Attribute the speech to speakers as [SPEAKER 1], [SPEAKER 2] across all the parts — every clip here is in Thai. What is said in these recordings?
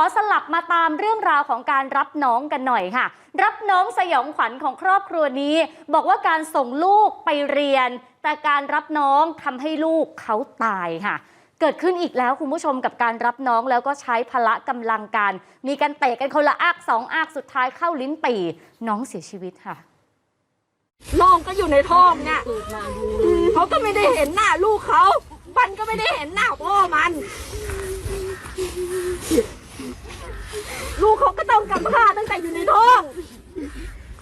[SPEAKER 1] อสลับมาตามเรื่องราวของการรับน้องกันหน่อยค่ะ รับน้องสยองขวัญของครอบครัวนี้ บอกว่าการส่งลูกไปเรียน แต่การรับน้องทำให้ลูกเขาตายค่ะเกิดขึ้นอีกแล้วคุณผู้ชมกับการรับน้องแล้วก็ใช้พละกำลังกันมีการเตะกันคนละอักสองอักสุดท้ายเข้าลิ้นปีน้องเสียชีวิตค่ะ
[SPEAKER 2] น้องก็อยู่ในท้องเนี่ยเขาก็ไม่ได้เห็นหน้าลูกเขามันก็ไม่ได้เห็นหน้าพ่อมัน ลูกเขาก็ต้องกำพร้าตั้งแต่อยู่ในท้อง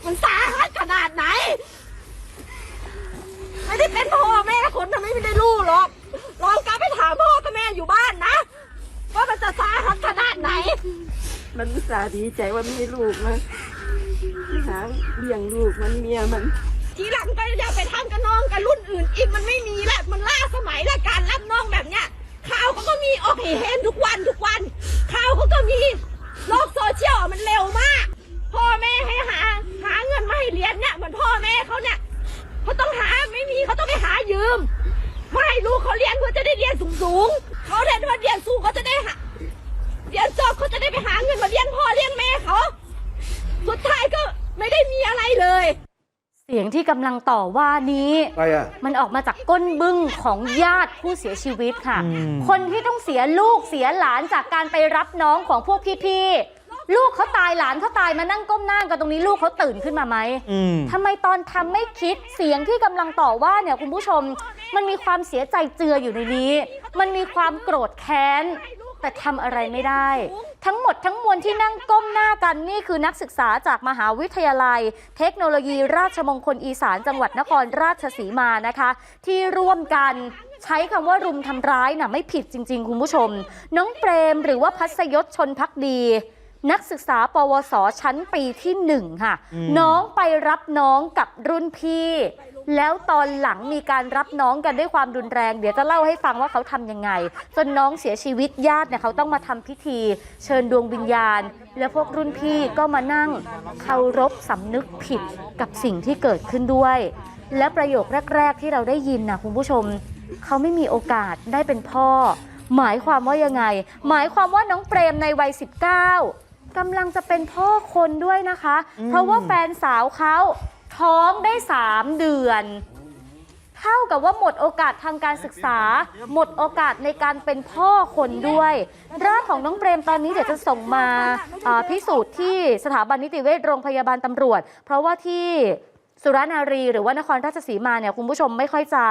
[SPEAKER 2] มันสาหัสขนาดไหน ไม่ได้เป็นพ่อแม่คนทำไมไม่ได้ลูกหรอก ลองกลับไปถามพ่อกับแม่อยู่บ้านนะ ว่ามันจะสาหัสขนาดไหน
[SPEAKER 3] มันอุตส่าห์ดีใจว่ามีลูกมันหาเลี้ยงลูกมันเมียมัน
[SPEAKER 2] ทีหลังก็อย่าไปทำกับน้องกับรุ่นอื่นอีกมันไม่มีแล้วมันล่าสมัยและการรับน้องแบบเนี้ยข่าวเขาก็มีออกให้เห็นทุกวันทุกวันข่าวเขาก็มี โลกโซเชียลมันเร็วมาก พ่อแม่ให้หาหาเงินมาให้เรียนเนี่ยเหมือนพ่อแม่เขาเนี่ยเขาต้องหาไม่มีเขาต้องไปหายืมไม่ให้ลูกเขาเรียนเพื่อจะได้เรียนสูงสูงเขาเรียนว่าเรียนสูงเขาจะได้หาเรียนจบเขาจะได้ไปหาเงินมาเลี้ยงพ่อเลี้ยงแม่เขาสุดท้ายก็ไม่ได้มีอะไรเลย
[SPEAKER 1] เสียงที่กำลังต่อว่านี้
[SPEAKER 4] ใครอะ
[SPEAKER 1] มันออกมาจากก้นบึ้งของญาติผู้เสียชีวิตค่ะ
[SPEAKER 5] อืม
[SPEAKER 1] คนที่ต้องเสียลูกเสียหลานจากการไปรับน้องของพวกพี่ๆ ลูกเขาตายหลานเขาตายมานั่งก้มหน้ากันตรงนี้ลูกเขาตื่นขึ้นมาไหม
[SPEAKER 5] อืม
[SPEAKER 1] ทำไมตอนทำไม่คิดเสียงที่กำลังต่อว่าเนี่ยคุณผู้ชม มันมีความเสียใจเจืออยู่ในนี้ มันมีความโกรธแค้น แต่ทำอะไรไม่ได้ ทั้งหมดทั้งมวลที่นั่งก้มหน้ากันนี่คือนักศึกษาจากมหาวิทยาลัย เทคโนโลยีราชมงคลอีสานจังหวัดนครราชสีมานะคะ ที่ร่วมกันใช้คำว่ารุมทำร้ายน่ะไม่ผิดจริง ๆ คุณผู้ชม น้องเปรมหรือว่าพัสยศชนพักดี นักศึกษา ปวสชั้นปีที่หนึ่งค่ะ
[SPEAKER 5] อืม
[SPEAKER 1] น้องไปรับน้องกับรุ่นพี่ แล้วตอนหลังมีการรับน้องกันด้วยความรุนแรง เดี๋ยวจะเล่าให้ฟังว่าเขาทำยังไง จนน้องเสียชีวิตญาติเนี่ยเขาต้องมาทำพิธี เชิญดวงวิญญาณ แล้วพวกรุ่นพี่ก็มานั่งเคารพสำนึกผิดกับสิ่งที่เกิดขึ้นด้วย และประโยคแรก ๆ ที่เราได้ยินนะคุณผู้ชม เขาไม่มีโอกาสได้เป็นพ่อ หมายความว่ายังไง หมายความว่าน้องเปรมในวัย 19กำลังจะเป็นพ่อคนด้วยนะคะ เพราะว่าแฟนสาวเขา ท้องได้ 3 เดือน เท่ากับว่าหมดโอกาสทางการศึกษา หมดโอกาสในการเป็นพ่อคนด้วยร่างของน้องเปรมตอนนี้เดี๋ยวจะส่งมาอ่าพิสูจน์ที่สถาบันนิติเวชโรงพยาบาลตำรวจ เพราะว่าที่ สุรนารีหรือว่านครราชสีมาเนี่ยคุณผู้ชมไม่ค่อยจะ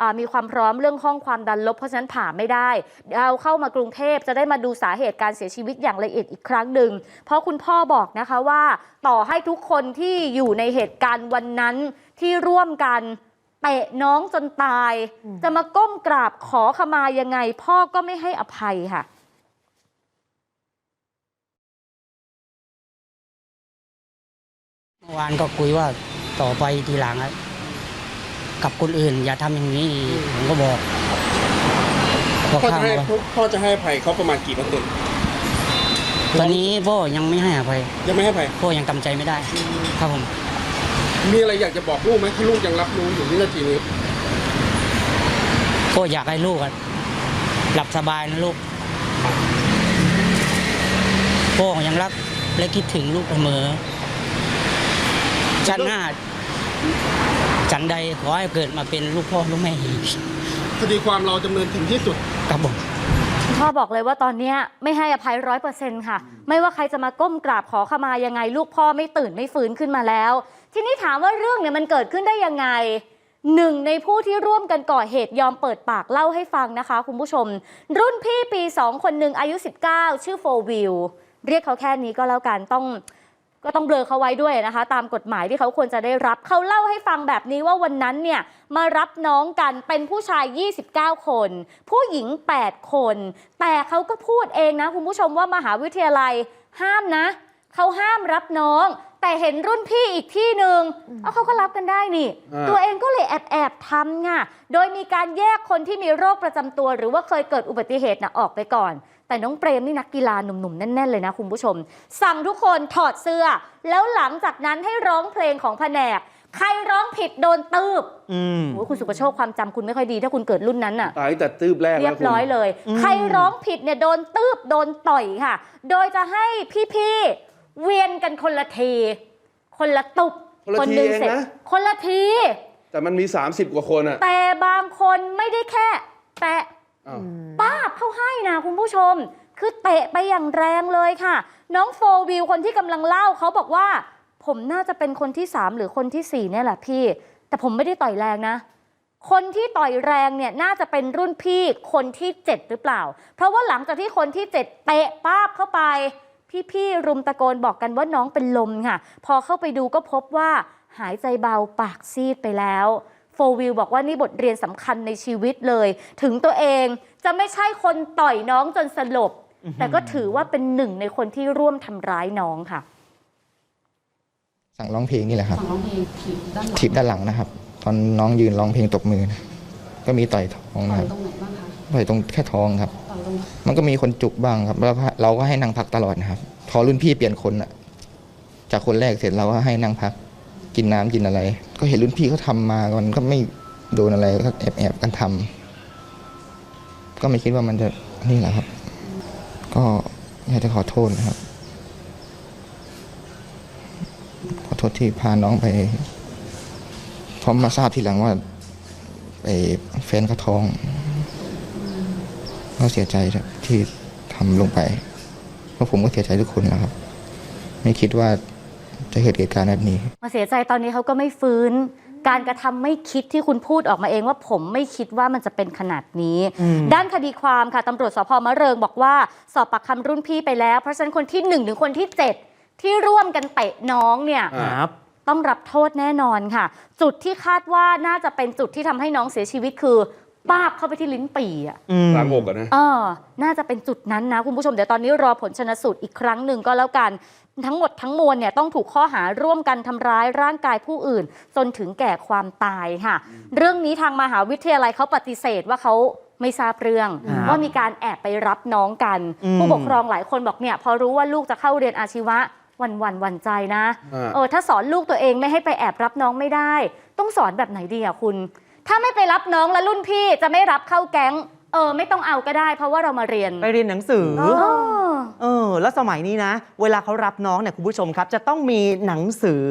[SPEAKER 1] อ่ามีความพร้อมเรื่องห้องความดันลบเพราะฉะนั้นผ่าไม่ได้เอาเข้ามากรุงเทพจะได้มาดูสาเหตุการเสียชีวิตอย่างละเอียดอีกครั้งหนึ่ง เพราะคุณพ่อบอกนะคะว่าต่อให้ทุกคนที่อยู่ในเหตุการณ์วันนั้นที่ร่วมกันเตะน้องจนตาย จะมาก้มกราบขอขมายังไง พ่อก็ไม่ให้อภัยค่ะ
[SPEAKER 6] เมื่อวานก็คุยว่า ต่อไปทีหลังอะกับคนอื่น อย่าทำอย่างนี้อีกผมก็บอกบอก
[SPEAKER 4] พ่อ
[SPEAKER 6] ข้า
[SPEAKER 4] จะ
[SPEAKER 6] ง
[SPEAKER 4] ให้
[SPEAKER 6] ว่า
[SPEAKER 4] พ่อจะให้อภัยเขาประมาณกี่เปอร์เซ็นต์
[SPEAKER 6] ตอนนี้พ่อยังไม่ให้อภัย
[SPEAKER 4] ยังไม่ให้อภัย
[SPEAKER 6] พ่อยังทำใจไม่ได้ ครับผม
[SPEAKER 4] มีอะไรอยากจะบอกลูกไหมที่ลูกยังรับรู้อยู่วินาทีนี้
[SPEAKER 6] พ่ออยากให้ลูกอะหลับสบายนะลูกพ่อยังรักและคิดถึงลูกเสมอ ชั้นหน้าจันใดขอให้เกิดมาเป็นลูกพ่อลูกแม่อีก
[SPEAKER 4] คดีความเราดำเนินถึงที่สุด
[SPEAKER 6] ครับผม
[SPEAKER 1] คุณพ่อบอกเลยว่าตอนเนี้ยไม่ให้อภัยร้อยเปอร์เซ็นต์ค่ะ ไม่ว่าใครจะมาก้มกราบขอขมายังไง ลูกพ่อไม่ตื่นไม่ฟื้นขึ้นมาแล้ว ทีนี้ถามว่าเรื่องเนี่ยมันเกิดขึ้นได้ยังไงหนึ่งในผู้ที่ร่วมกันก่อเหตุยอมเปิดปากเล่าให้ฟังนะคะ คุณผู้ชม รุ่นพี่ปี 2 คนหนึ่งอายุ 19 ชื่อโฟวิลเรียกเขาแค่นี้ก็แล้วกันต้อง ก็ต้องเบลอเขาไว้ด้วยนะคะ ตามกฎหมายที่เขาควรจะได้รับเขาเล่าให้ฟังแบบนี้ว่าวันนั้นเนี่ยมารับน้องกันเป็นผู้ชาย 29 คน ผู้หญิง 8 คน แต่เขาก็พูดเองนะคุณผู้ชมว่ามหาวิทยาลัยห้ามนะเขาห้ามรับน้อง แต่เห็นรุ่นพี่อีกที่หนึ่งเอาเขาก็รับกันได้นี่
[SPEAKER 4] อ่า
[SPEAKER 1] ตัวเองก็เลยแอบแอบๆทำไงโดยมีการแยกคนที่มีโรคประจำตัว หรือว่าเคยเกิดอุบัติเหตุนะออกไปก่อน แต่น้องเปรมนี่นักกีฬาหนุ่มๆ แน่น ๆ เลยนะคุณผู้ชม สั่งทุกคนถอดเสื้อ แล้วหลังจากนั้นให้ร้องเพลงของแผนก ใครร้องผิดโดนตืบ
[SPEAKER 5] อืม
[SPEAKER 1] โอ้ยคุณสุประโชคความจำคุณไม่ค่อยดีถ้าคุณเกิดรุ่นนั้นน่ะ
[SPEAKER 4] ตายแต่ตืบแรก
[SPEAKER 1] เรี
[SPEAKER 4] แล้
[SPEAKER 1] ยวบ
[SPEAKER 4] คุณ
[SPEAKER 1] ร้อยเลย
[SPEAKER 5] อืม
[SPEAKER 1] ใครร้องผิดเนี่ยโดนตืบโดนต่อยค่ะ โดยจะให้พี่ๆ เวียนกันคนละที คนละตุบ
[SPEAKER 4] คนละที
[SPEAKER 1] หนึ่ง
[SPEAKER 4] เอง
[SPEAKER 1] เสร็จ
[SPEAKER 4] นะ
[SPEAKER 1] คนละที
[SPEAKER 4] แต่มันมี 30 กว่าคนอะ
[SPEAKER 1] แต่บางคนไม่ได้แค่ แตะ
[SPEAKER 4] อ้าว
[SPEAKER 1] ป้าบเข้า ให้นะคุณผู้ชม คือเตะไปอย่างแรงเลยค่ะ น้องโฟวิวคนที่กำลังเล่าเขาบอกว่า ผมน่าจะเป็นคนที่ 3 หรือคนทีสี่ 4 เนี่ยแหละพี่ แต่ผมไม่ได้ต่อยแรงนะ คนที่ต่อยแรงเนี่ยน่าจะเป็นรุ่นพี่คนที่ 7 หรือเปล่า เพราะว่าหลังจากที่คนที่ 7 เตะป้าบเข้าไป พี่ๆรุมตะโกนบอกกันว่าน้องเป็นลมค่ะ พอเข้าไปดูก็พบว่าหายใจเบาปากซีดไปแล้ว โฟวิลบอกว่านี่บทเรียนสำคัญในชีวิตเลย ถึงตัวเองจะไม่ใช่คนต่อยน้องจนสลบ แต่ก็ถือว่าเป็นหนึ่งในคนที่ร่วมทำร้ายน้องค่ะ
[SPEAKER 7] สั่งร้องเพลงนี่แหละครับถีบด้านหลังนะครับ ตอนน้องยืนร้องเพลงตบมือนะก็มีต่อยท้องนะครับต่อยตรงแค่ท้องครับมันก็มีคนจุกบ้างครับ แล้วก็เราก็ให้นั่งพักตลอดนะครับ พอรุ่นพี่เปลี่ยนคนอะจากคนแรกเสร็จเราก็ให้นั่งพัก กินน้ำกินอะไร ก็เห็นรุ่นพี่เขาทำมามันก็ไม่โดนอะไรก็แอบแอบกันทำก็ไม่คิดว่ามันจะนี่แหละครับ ก็อยากจะขอโทษนะครับ ขอโทษที่พาน้องไปพร้อมมาทราบทีหลังว่าไอ้แฟนเขาท้อง ก็เสียใจครับที่ทำลงไป เพราะผมก็เสียใจทุกคนนะครับ ไม่คิดว่า จะเกิดเหตุการณ์แบบนี้
[SPEAKER 1] มาเสียใจตอนนี้เขาก็ไม่ฟื้น การกระทำไม่คิดที่คุณพูดออกมาเองว่าผมไม่คิดว่ามันจะเป็นขนาดนี้
[SPEAKER 5] อืม
[SPEAKER 1] ด้านคดีความค่ะตำรวจสพมะเริงบอกว่าสอบปากคำรุ่นพี่ไปแล้ว เพราะฉะนั้นคนที่1ถึงคนที่7ที่ร่วมกันเตะน้องเนี่ย
[SPEAKER 4] อ่า
[SPEAKER 5] ครับ
[SPEAKER 1] ต้องรับโทษแน่นอนค่ะ จุดที่คาดว่าน่าจะเป็นจุดที่ทำให้น้องเสียชีวิตคือ ป้าบเข้าไปที่ลิ้นปี่อะ
[SPEAKER 5] อืม
[SPEAKER 4] กลางอกอะนะ
[SPEAKER 1] เออ น่าจะเป็นจุดนั้นนะคุณผู้ชมเดี๋ยวตอนนี้รอผลชนสูตรอีกครั้งหนึ่งก็แล้วกัน ทั้งหมดทั้งมวลเนี่ยต้องถูกข้อหาร่วมกันทำร้ายร่างกายผู้อื่น จนถึงแก่ความตายค่ะ เรื่องนี้ทางมหาวิทยาลัยเขาปฏิเสธว่าเขาไม่ทราบเรื่อง
[SPEAKER 5] ครับ
[SPEAKER 1] ว่ามีการแอบไปรับน้องกัน
[SPEAKER 5] อืม
[SPEAKER 1] ผู้ปกครองหลายคนบอกเนี่ยพอรู้ว่าลูกจะเข้าเรียนอาชีวะวันวันๆหวันใจนะ
[SPEAKER 4] อ่า
[SPEAKER 1] เออถ้าสอนลูกตัวเองไม่ให้ไปแอบรับน้องไม่ได้ ต้องสอนแบบไหนดีอะคุณ ถ้าไม่ไปรับน้องแล้วรุ่นพี่จะไม่รับเข้าแก๊ง เออ ไม่ต้องเอาก็ได้ เพราะว่าเรามาเรียน
[SPEAKER 5] ไปเรียนหนังสือ
[SPEAKER 1] เออ
[SPEAKER 5] เออ แล้วสมัยนี้นะ เวลาเขารับน้องเนี่ยคุณผู้ชมครับ จะต้องมีหนังสือ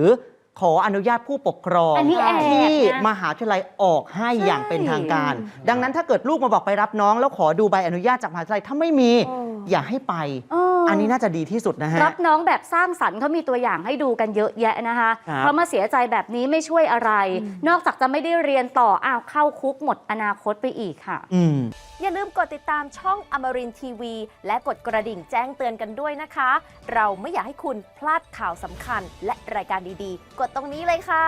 [SPEAKER 5] ขออนุญาตผู้ปกครอง
[SPEAKER 1] อันนี้แอบ
[SPEAKER 5] ที่
[SPEAKER 1] นะ
[SPEAKER 5] มหาวิทยาลัยออกให้
[SPEAKER 1] ใช่
[SPEAKER 5] อย่างเป็นทางการ ดังนั้นถ้าเกิดลูกมาบอกไปรับน้อง แล้วขอดูใบอนุญาตจากมหาวิทยาลัยถ้าไม่มี
[SPEAKER 1] โอ้
[SPEAKER 5] อย่าให้ไป
[SPEAKER 1] เอออ
[SPEAKER 5] อันนี้น่าจะดีที่สุดนะฮะ
[SPEAKER 1] รับน้องแบบสร้างสรรค์เขามีตัวอย่างให้ดูกันเยอะแยะนะคะ
[SPEAKER 5] ครับ
[SPEAKER 1] เพราะมาเสียใจแบบนี้ไม่ช่วยอะไร นอกจากจะไม่ได้เรียนต่ออ้าวเข้าคุกหมดอนาคตไปอีกค่ะ
[SPEAKER 5] อืม
[SPEAKER 8] อย่าลืมกดติดตามช่องอมรินทีวี และกดกระดิ่งแจ้งเตือนกันด้วยนะคะ เราไม่อยากให้คุณพลาดข่าวสำคัญและรายการดีๆ กดตรงนี้เลยค่ะ